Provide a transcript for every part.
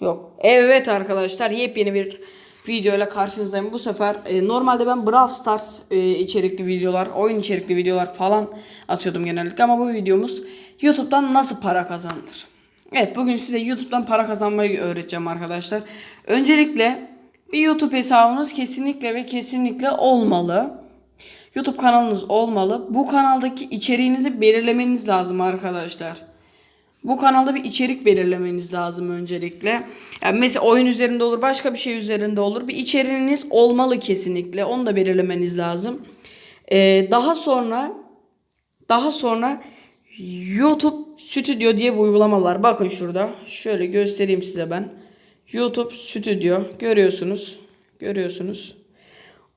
Yok. Evet arkadaşlar yepyeni bir video ile karşınızdayım. Bu sefer e, normalde ben Brawl Stars e, içerikli videolar, oyun içerikli videolar falan atıyordum genellikle ama bu videomuz YouTube'dan nasıl para kazanılır? Evet bugün size YouTube'dan para kazanmayı öğreteceğim arkadaşlar. Öncelikle bir YouTube hesabınız kesinlikle ve kesinlikle olmalı. YouTube kanalınız olmalı. Bu kanaldaki içeriğinizi belirlemeniz lazım arkadaşlar. Bu kanalda bir içerik belirlemeniz lazım öncelikle. Yani mesela oyun üzerinde olur, başka bir şey üzerinde olur. Bir içeriğiniz olmalı kesinlikle. Onu da belirlemeniz lazım. Ee, daha sonra daha sonra YouTube Studio diye bir uygulama var. Bakın şurada. Şöyle göstereyim size ben. YouTube Studio görüyorsunuz. Görüyorsunuz.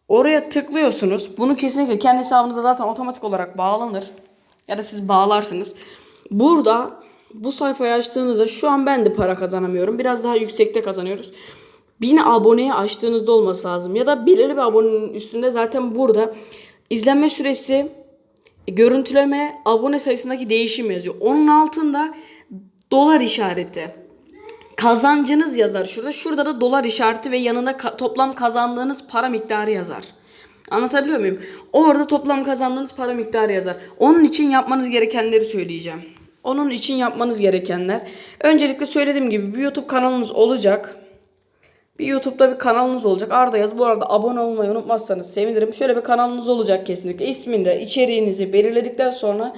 Oraya tıklıyorsunuz. Bunu kesinlikle kendi hesabınıza zaten otomatik olarak bağlanır. Ya da siz bağlarsınız. Burada bu sayfayı açtığınızda şu an ben de para kazanamıyorum. Biraz daha yüksekte kazanıyoruz. 1000 aboneye açtığınızda olması lazım. Ya da belirli bir abonenin üstünde zaten burada izlenme süresi, görüntüleme, abone sayısındaki değişim yazıyor. Onun altında dolar işareti. Kazancınız yazar şurada. Şurada da dolar işareti ve yanında ka- toplam kazandığınız para miktarı yazar. Anlatabiliyor muyum? Orada toplam kazandığınız para miktarı yazar. Onun için yapmanız gerekenleri söyleyeceğim. Onun için yapmanız gerekenler. Öncelikle söylediğim gibi bir YouTube kanalınız olacak. Bir YouTube'da bir kanalınız olacak. Arda yaz. Bu arada abone olmayı unutmazsanız sevinirim. Şöyle bir kanalınız olacak kesinlikle. İsmini, içeriğinizi belirledikten sonra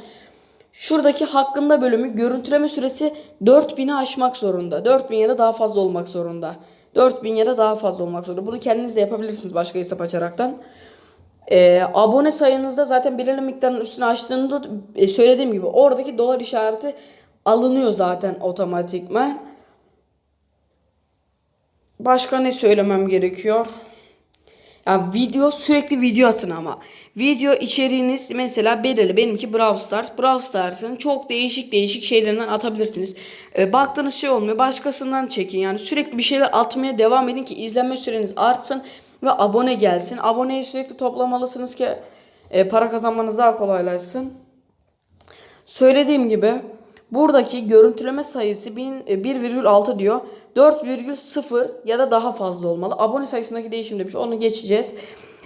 şuradaki hakkında bölümü görüntüleme süresi 4000'i aşmak zorunda. 4000 ya da daha fazla olmak zorunda. 4000 ya da daha fazla olmak zorunda. Bunu kendiniz de yapabilirsiniz başka hesap açaraktan. Ee, abone sayınızda zaten belirli miktarın üstüne açtığında e, söylediğim gibi oradaki dolar işareti alınıyor zaten otomatikman. Başka ne söylemem gerekiyor? Ya video sürekli video atın ama. Video içeriğiniz mesela belirli. Benimki Brawl Stars. Brawl Stars'ın çok değişik değişik şeylerinden atabilirsiniz. Ee, baktığınız şey olmuyor. Başkasından çekin. Yani sürekli bir şeyler atmaya devam edin ki izlenme süreniz artsın ve abone gelsin. Aboneyi sürekli toplamalısınız ki e, para kazanmanız daha kolaylaşsın. Söylediğim gibi buradaki görüntüleme sayısı bin- e, 1,6 diyor. 4,0 ya da daha fazla olmalı. Abone sayısındaki değişim demiş. Onu geçeceğiz.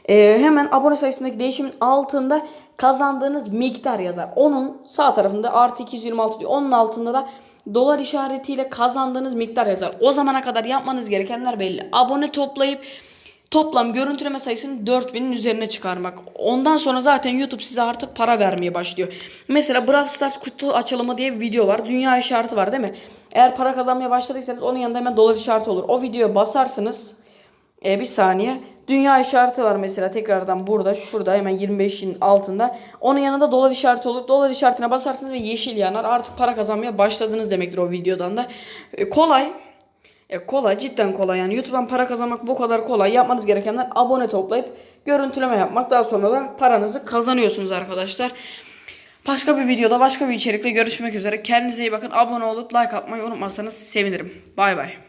E, hemen abone sayısındaki değişimin altında kazandığınız miktar yazar. Onun sağ tarafında artı 226 diyor. Onun altında da dolar işaretiyle kazandığınız miktar yazar. O zamana kadar yapmanız gerekenler belli. Abone toplayıp Toplam görüntüleme sayısını 4000'in üzerine çıkarmak. Ondan sonra zaten YouTube size artık para vermeye başlıyor. Mesela Brawl Stars kutu açılımı diye bir video var. Dünya işareti var değil mi? Eğer para kazanmaya başladıysanız onun yanında hemen dolar işareti olur. O videoya basarsınız. E, bir saniye. Dünya işareti var mesela tekrardan burada şurada hemen 25'in altında. Onun yanında dolar işareti olur. Dolar işaretine basarsınız ve yeşil yanar. Artık para kazanmaya başladınız demektir o videodan da. E, kolay. E kolay cidden kolay yani YouTube'dan para kazanmak bu kadar kolay. Yapmanız gerekenler abone toplayıp görüntüleme yapmak. Daha sonra da paranızı kazanıyorsunuz arkadaşlar. Başka bir videoda başka bir içerikle görüşmek üzere. Kendinize iyi bakın. Abone olup like atmayı unutmazsanız sevinirim. Bay bay.